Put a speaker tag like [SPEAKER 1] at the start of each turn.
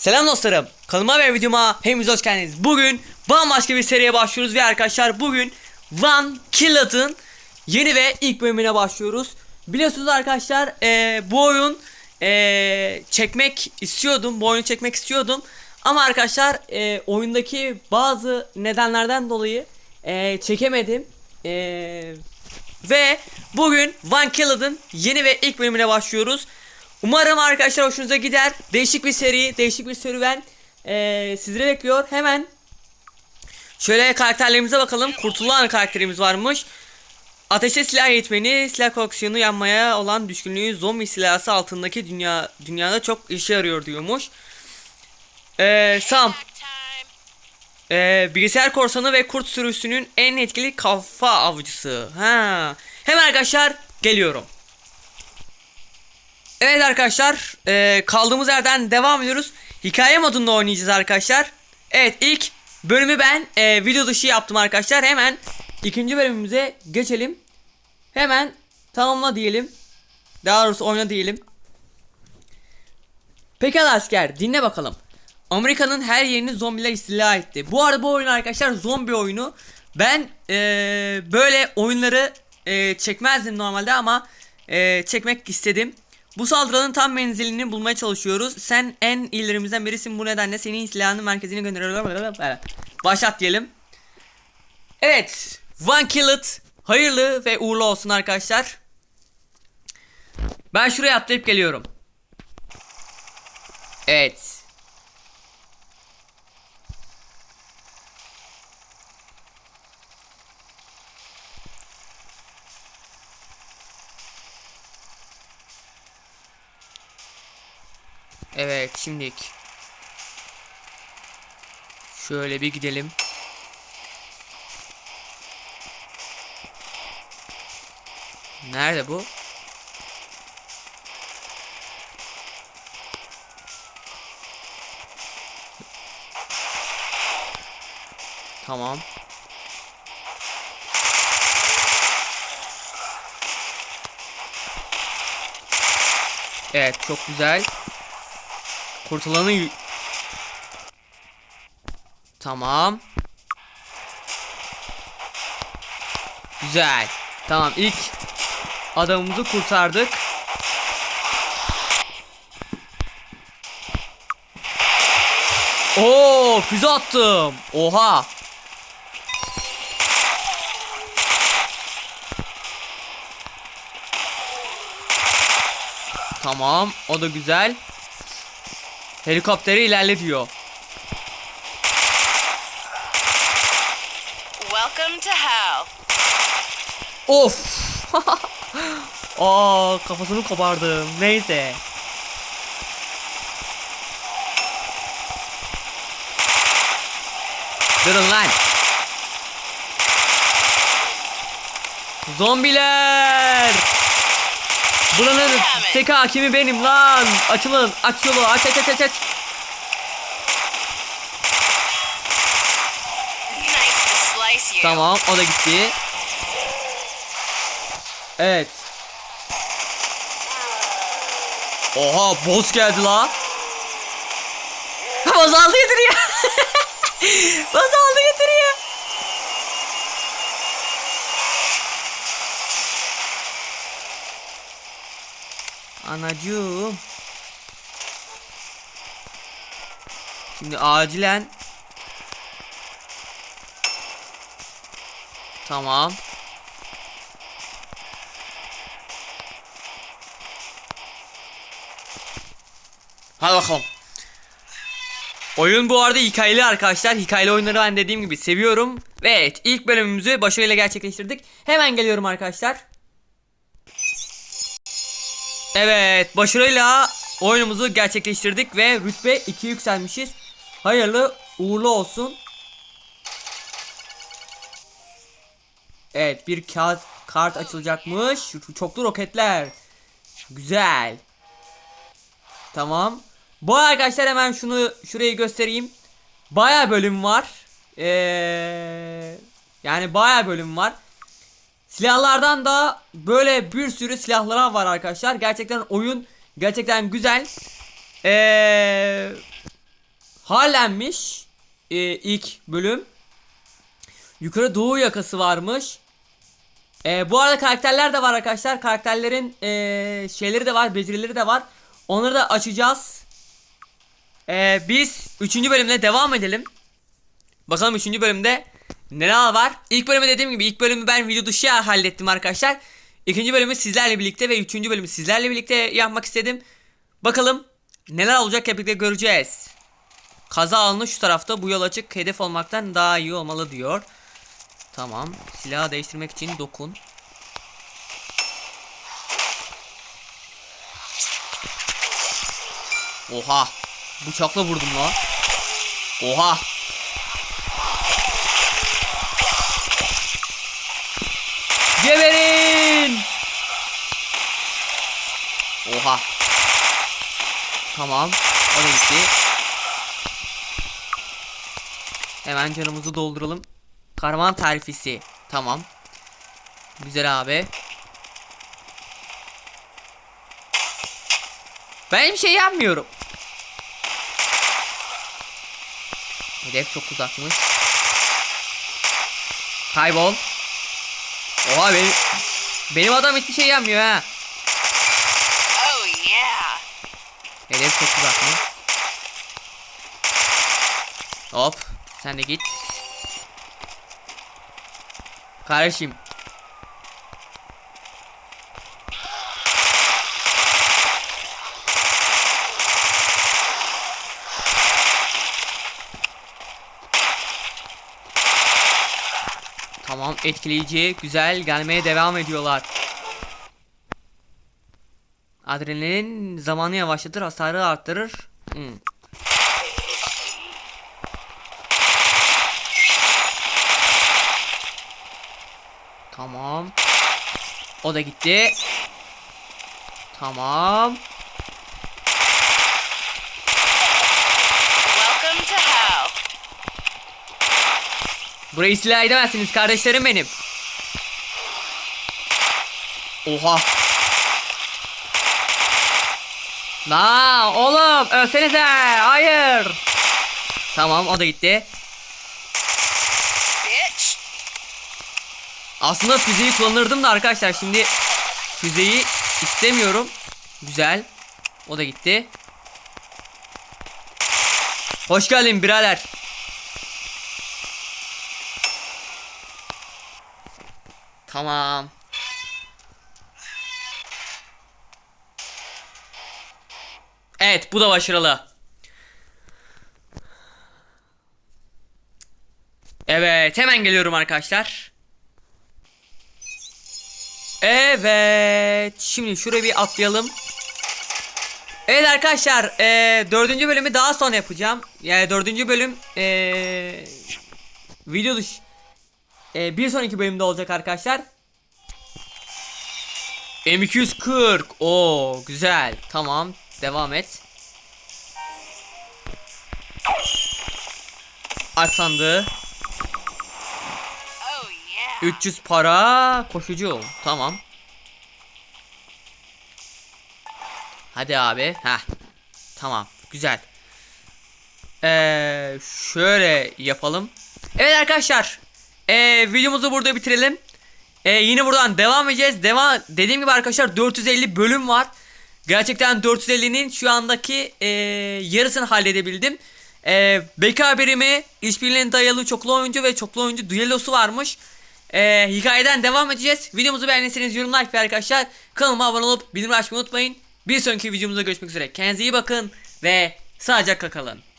[SPEAKER 1] Selam dostlarım. Kanalıma ve videoma hepiniz hoş geldiniz. Bugün bambaşka bir seriye başlıyoruz ve arkadaşlar bugün One Killed'ın yeni ve ilk bölümüne başlıyoruz. Biliyorsunuz arkadaşlar eee, bu oyun eee, çekmek istiyordum. Bu oyunu çekmek istiyordum. Ama arkadaşlar eee, oyundaki bazı nedenlerden dolayı eee, çekemedim. Eee, ve bugün One Killed'ın yeni ve ilk bölümüne başlıyoruz. Umarım arkadaşlar hoşunuza gider. Değişik bir seri, değişik bir serüven eee sizleri bekliyor. Hemen şöyle karakterlerimize bakalım. Kurtulan karakterimiz varmış. Ateşe silah eğitmeni, silah koleksiyonu yanmaya olan düşkünlüğü zombi silahı altındaki dünya dünyada çok işe yarıyor diyormuş. Eee Sam, ee, bilgisayar korsanı ve kurt sürüsünün en etkili kafa avcısı. Ha. Hemen arkadaşlar geliyorum. Evet arkadaşlar ee, kaldığımız yerden devam ediyoruz. Hikaye modunda oynayacağız arkadaşlar. Evet ilk bölümü ben ee, video dışı yaptım arkadaşlar. Hemen ikinci bölümümüze geçelim. Hemen tamamla diyelim. Daha doğrusu oyna diyelim. Pekala asker dinle bakalım. Amerika'nın her yerini zombiler istila etti. Bu arada bu oyun arkadaşlar zombi oyunu. Ben eee, böyle oyunları eee, çekmezdim normalde ama eee, çekmek istedim. Bu saldırının tam menzilini bulmaya çalışıyoruz. Sen en iyilerimizden birisin bu nedenle senin silahının merkezine gönderiyorlar. Evet. Başlat diyelim. Evet. One Killed. Hayırlı ve uğurlu olsun arkadaşlar. Ben şuraya atlayıp geliyorum. Evet. Evet şimdilik. Şöyle bir gidelim. Nerede bu? Tamam. Evet çok güzel. Kurtulanı Tamam. Güzel. Tamam ilk adamımızı kurtardık. Oo, füze attım. Oha. Tamam, o da güzel. Helikopteri ilerle diyor.
[SPEAKER 2] Welcome to hell.
[SPEAKER 1] Of. Aa kafasını kopardım. Neyse. Durun lan. Zombiler. Buranın tek hakimi benim lan. Açılın. Aç yolu. Aç aç aç aç aç. Tamam o da gitti. Evet. Oha boss geldi la. Boss aldı getiriyor. boss aldı getiriyor. Anacığım. Şimdi acilen Tamam. Hadi bakalım. Oyun bu arada hikayeli arkadaşlar. Hikayeli oyunları ben dediğim gibi seviyorum. Ve evet ilk bölümümüzü başarıyla gerçekleştirdik. Hemen geliyorum arkadaşlar. Evet başarıyla oyunumuzu gerçekleştirdik ve rütbe 2 yükselmişiz. Hayırlı uğurlu olsun. Evet bir kağıt kart açılacakmış. Çoklu roketler. Güzel. Tamam. Bu arkadaşlar hemen şunu şurayı göstereyim. Baya bölüm var. Ee, yani baya bölüm var. Silahlardan da böyle bir sürü silahlar var arkadaşlar. Gerçekten oyun gerçekten güzel. Ee, Harlem'miş e, ilk bölüm. Yukarı doğu yakası varmış. E, bu arada karakterler de var arkadaşlar. Karakterlerin e, şeyleri de var, becerileri de var. Onları da açacağız. E, biz 3. bölümle devam edelim. Bakalım 3. bölümde neler var. İlk bölümü dediğim gibi ilk bölümü ben video dışı hallettim arkadaşlar. İkinci bölümü sizlerle birlikte ve üçüncü bölümü sizlerle birlikte yapmak istedim. Bakalım neler olacak hep birlikte göreceğiz. Kaza alanı şu tarafta bu yol açık hedef olmaktan daha iyi olmalı diyor. Tamam silahı değiştirmek için dokun. Oha bıçakla vurdum la. Oha Geberin! Oha. Tamam. O da gitti. Hemen canımızı dolduralım. Karman tarifesi. Tamam. Güzel abi. Ben bir şey yapmıyorum. Hedef çok uzakmış. Kaybol. Oha benim benim adam hiçbir şey yapmıyor ha.
[SPEAKER 2] Oh yeah.
[SPEAKER 1] Hedef çok uzak mı? Hop sen de git. Kardeşim. Tamam etkileyici güzel gelmeye devam ediyorlar. Adrenalin zamanı yavaşlatır, hasarı arttırır. Hmm. Tamam. O da gitti. Tamam.
[SPEAKER 2] Welcome to hell.
[SPEAKER 1] Burayı silah edemezsiniz kardeşlerim benim. Oha. La oğlum ölsenize. Hayır. Tamam o da gitti.
[SPEAKER 2] Bitch.
[SPEAKER 1] Aslında füzeyi kullanırdım da arkadaşlar şimdi füzeyi istemiyorum. Güzel. O da gitti. Hoş geldin birader. Tamam. Evet bu da başarılı. Evet hemen geliyorum arkadaşlar. Evet. Şimdi şuraya bir atlayalım. Evet arkadaşlar. eee dördüncü bölümü daha sonra yapacağım. Yani dördüncü bölüm eee video dış eee, bir sonraki bölümde olacak arkadaşlar. M240. Oo güzel. Tamam. Devam et. Aç sandığı.
[SPEAKER 2] Oh yeah.
[SPEAKER 1] 300 para koşucu. Tamam. Hadi abi. Ha. Tamam. Güzel. Ee, şöyle yapalım. Evet arkadaşlar. Ee, videomuzu burada bitirelim. Ee, yine buradan devam edeceğiz. Devam dediğim gibi arkadaşlar 450 bölüm var. Gerçekten 450'nin şu andaki ee, yarısını halledebildim. Ee, beka haberimi işbirliğine dayalı çoklu oyuncu ve çoklu oyuncu düellosu varmış. Ee, hikayeden devam edeceğiz. Videomuzu beğendiyseniz yorum like ve arkadaşlar kanalıma abone olup bildirim açmayı unutmayın. Bir sonraki videomuzda görüşmek üzere. Kendinize iyi bakın ve sağlıcakla kalın.